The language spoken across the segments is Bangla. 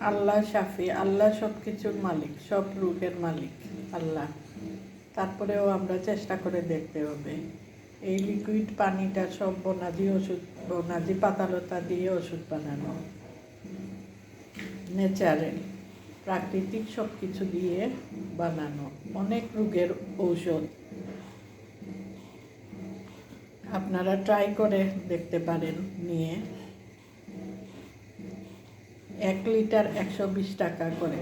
আল্লাহ শাফি, আল্লাহ সব কিছুর মালিক, সব রোগের মালিক, আল্লাহ। তারপরেও আমরা চেষ্টা করে দেখতে হবে। এই লিকুইড পানিটা সব বনাজি ওষুধ বনাজি পাতালতা দিয়ে ওষুধ বানানো। ন্যাচারাল প্রাকৃতিক সব কিছু দিয়ে বানানো। অনেক রোগের ঔষধ। আপনারা ট্রাই করে দেখতে পারেন নিয়ে। এক লিটার একশো বিশ টাকা করে।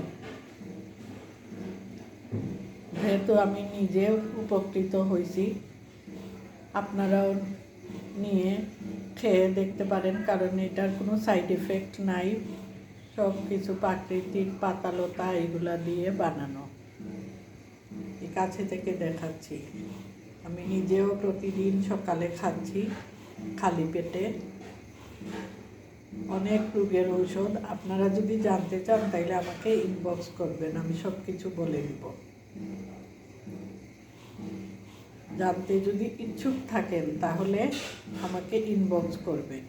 যেহেতু আমি নিজে উপকৃত হয়েছি, আপনারাও নিয়ে খেয়ে দেখতে পারেন, কারণ এটার কোনো সাইড এফেক্ট নাই। সব কিছু প্রাকৃতিক পাতালতা এগুলা দিয়ে বানানো। কাছে থেকে দেখাচ্ছি। আমি নিজেও প্রতিদিন সকালে খাচ্ছি খালি পেটে। অনেক রোগের ঔষধ। আপনারা যদি জানতে চান, তাইলে আমাকে ইনবক্স করবেন, আমি সব কিছু বলে দিব। জানতে যদি ইচ্ছুক থাকেন, তাহলে আমাকে ইনবক্স করবেন।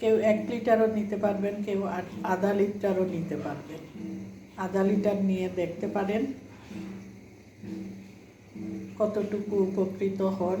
কেউ এক লিটারও নিতে পারবেন, কেউ আধা লিটারও নিতে পারবেন। আধা লিটার নিয়ে দেখতে পারেন কতটুকু উপকৃত হন।